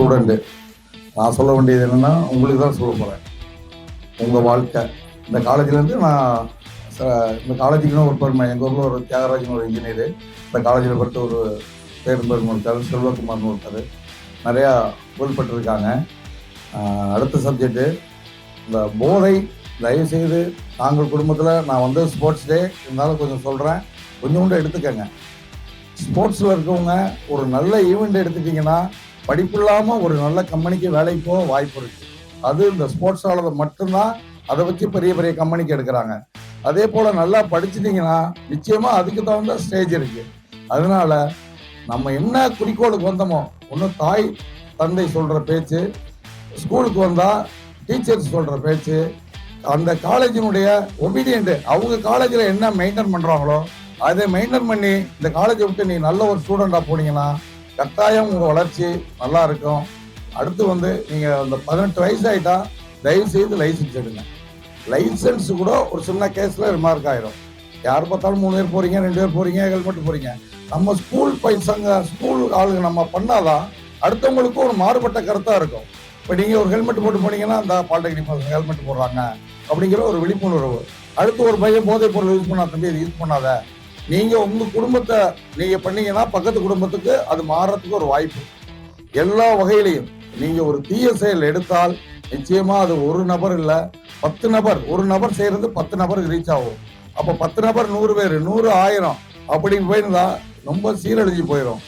Student. நான் சொல்ல வேண்டியது என்னென்னா உங்களுக்கு தான் சொல்ல போகிறேன் உங்கள் வாழ்க்கை. இந்த காலேஜ்லேருந்து நான் இந்த காலேஜுக்குன்னு ஒரு பெருமை எங்கள் ஊரில் ஒரு தியாகராஜன் ஒரு இன்ஜினியர் இந்த காலேஜில் படித்த ஒரு பேரும்பெருமை ஒருத்தர் செல்வகுமார்னு ஒருத்தர். நிறையா புகழ்பட்டிருக்காங்க அடுத்த சப்ஜெக்ட்டு இந்த போதை தயவுசெய்து நாங்கள் குடும்பத்தில் நான் வந்து ஸ்போர்ட்ஸ் டே இருந்தாலும் கொஞ்சம் சொல்கிறேன் கொஞ்சோண்டு எடுத்துக்கங்க. ஸ்போர்ட்ஸில் இருக்கவங்க ஒரு நல்ல ஈவெண்ட் எடுத்துட்டிங்கன்னா படிப்பு இல்லாமல் ஒரு நல்ல கம்பெனிக்கு வேலைக்கு போக வாய்ப்பு இருக்கு. அது இந்த ஸ்போர்ட்ஸ் ஆளதை மட்டும்தான் அதை வச்சு பெரிய பெரிய கம்பெனிக்கு எடுக்கிறாங்க. அதே போல் நல்லா படிச்சிட்டிங்கன்னா நிச்சயமாக அதுக்கு தகுந்த ஸ்டேஜ் இருக்கு. அதனால நம்ம என்ன குறிக்கோளுக்கு வந்தோமோ ஒன்று தாய் தந்தை சொல்கிற பேச்சு ஸ்கூலுக்கு வந்தால் டீச்சர்ஸ் சொல்கிற பேச்சு அந்த காலேஜினுடைய ஒபீடியன்ட் அவங்க காலேஜில் என்ன மெயின்டைன் பண்ணுறாங்களோ அதை மெயின்டைன் பண்ணி இந்த காலேஜை விட்டு நீ நல்ல ஒரு ஸ்டூடெண்டாக போனீங்கன்னா கட்டாயம் உங்கள் வளர்ச்சி நல்லா இருக்கும். அடுத்து வந்து நீங்கள் அந்த பதினெட்டு வயசு ஆகிட்டா தயவு செய்து லைசன்ஸ் எடுங்க. லைசன்ஸ் கூட ஒரு சின்ன கேஸில் ரிமார்க் ஆயிரும். யார் பார்த்தாலும் மூணு பேர் போகிறீங்க ரெண்டு பேர் போகிறீங்க ஹெல்மெட் போகிறீங்க நம்ம ஸ்கூல் பைசங்க ஸ்கூல் ஆளுங்க நம்ம பண்ணாதான் அடுத்தவங்களுக்கும் ஒரு மாறுபட்ட கருத்தாக இருக்கும். இப்போ நீங்கள் ஒரு ஹெல்மெட் போட்டு போனீங்கன்னா அந்த பாலிடெக்னிக் பசங்க ஹெல்மெட் போடுறாங்க. அப்படிங்கிற ஒரு விழிப்புணர்வு. அடுத்து ஒரு பையன் போதைப் பொருள் யூஸ் பண்ணா தம்பி இது யூஸ் பண்ணாத. நீங்க உங்க குடும்பத்தை நீங்க பண்ணீங்கன்னா பக்கத்து குடும்பத்துக்கு அது மாறுறதுக்கு ஒரு வாய்ப்பு. எல்லா வகையிலையும் நீங்க ஒரு தீய செயல் எடுத்தால் நிச்சயமா அது ஒரு நபர் இல்ல பத்து நபர். ஒரு நபர் செய்யறது பத்து நபருக்கு ரீச் ஆகும். அப்ப பத்து நபர் நூறு பேர் நூறு ஆயிரம் அப்படி போயிருந்தா ரொம்ப சீரழிஞ்சு போயிடும்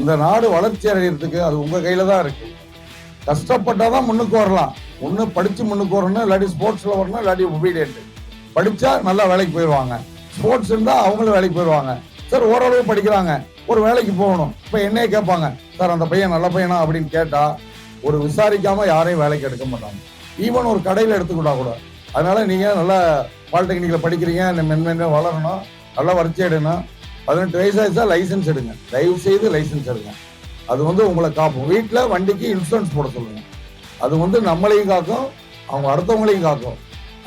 இந்த நாடு வளர்ச்சி அடைகிறதுக்கு அது உங்க கையில தான் இருக்கு. கஷ்டப்பட்டாதான் முன்னுக்கு வரலாம். ஒன்று படிச்சு முன்னுக்கு வரணும் இல்லாட்டி ஸ்போர்ட்ஸ்ல வரணும் இல்லாட்டி ஒபீடியன்ட் படிச்சா நல்லா வேலைக்கு போயிடுவாங்க ஸ்போர்ட்ஸ் இருந்தால் அவங்களும் வேலைக்கு போயிடுவாங்க சார் ஓரளவு படிக்கிறாங்க. ஒரு வேலைக்கு போகணும். இப்போ என்னையே கேட்பாங்க சார் அந்த பையன் நல்ல பையனா? அப்படின்னு கேட்டால் ஒரு விசாரிக்காமல் யாரையும் வேலைக்கு எடுக்க மாட்டாங்க. ஈவன் ஒரு கடையில் எடுத்துக்கிட்டா கூட. அதனால நீங்கள் நல்லா பாலிடெக்னிக்கில் படிக்கிறீங்க மென்மேன் வளரணும் நல்லா வறட்சி எடுக்கணும் பதினெட்டு வயசு ஆயிடுச்சா லைசன்ஸ் எடுங்க. தயவு செய்து லைசன்ஸ் எடுங்க. அது வந்து உங்களை காக்கும். வீட்டில் வண்டிக்கு இன்சூரன்ஸ் போட சொல்லுங்க. அது வந்து நம்மளையும் காக்கும் அவங்க அடுத்தவங்களையும் காக்கும்.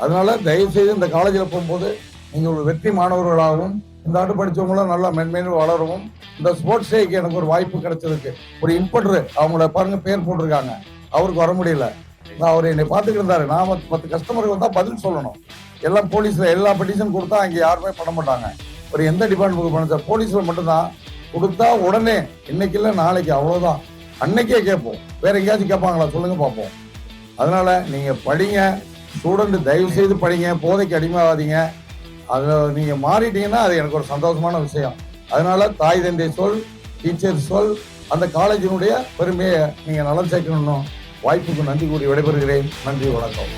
அதனால தயவு செய்து இந்த காலேஜில் போகும்போது நீங்கள் ஒரு வெற்றி மாணவர்களாகவும் இந்த ஆண்டு படிச்சவங்களும் நல்லா மென்மேலும் வளரவும் இந்த ஸ்போர்ட்ஸ் டேக்கு எனக்கு ஒரு வாய்ப்பு கிடைச்சிருக்கு. ஒரு இன்பட்ரு அவங்கள பாருங்க பேர் போட்டிருக்காங்க. அவருக்கு வர முடியல. நான் அவர் என்னை பார்த்துக்கிட்டு இருந்தாரு. நான் பத்து- கஸ்டமர்கள் கஸ்டமருக்கு வந்தால் பதில் சொல்லணும். எல்லாம் போலீஸ்ல எல்லா பெட்டிஷன் கொடுத்தா அங்கே யாருமே பண்ண மாட்டாங்க. ஒரு எந்த டிபார்ட்மெண்ட் பண்ண சார் போலீஸ்ல மட்டும்தான். கொடுத்தா உடனே இன்னைக்கு இல்லை நாளைக்கு அவ்வளவுதான். அன்னைக்கே கேட்போம். வேற எங்கேயாச்சும் கேட்பாங்களா? சொல்லுங்க பார்ப்போம். அதனால நீங்க படிங்க. ஸ்டூடெண்ட் தயவு செய்து படிங்க. போதைக்கு அடிமையாகாதீங்க. அதில் நீங்கள் மாறிட்டீங்கன்னா அது எனக்கு ஒரு சந்தோஷமான விஷயம். அதனால தாய் தந்தை சொல் டீச்சர் சொல் அந்த காலேஜினுடைய பெருமையை நீங்கள் நலம் சேர்க்கணும் வாய்ப்புக்கு நன்றி கூறி விடைபெறுகிறேன். நன்றி வணக்கம்.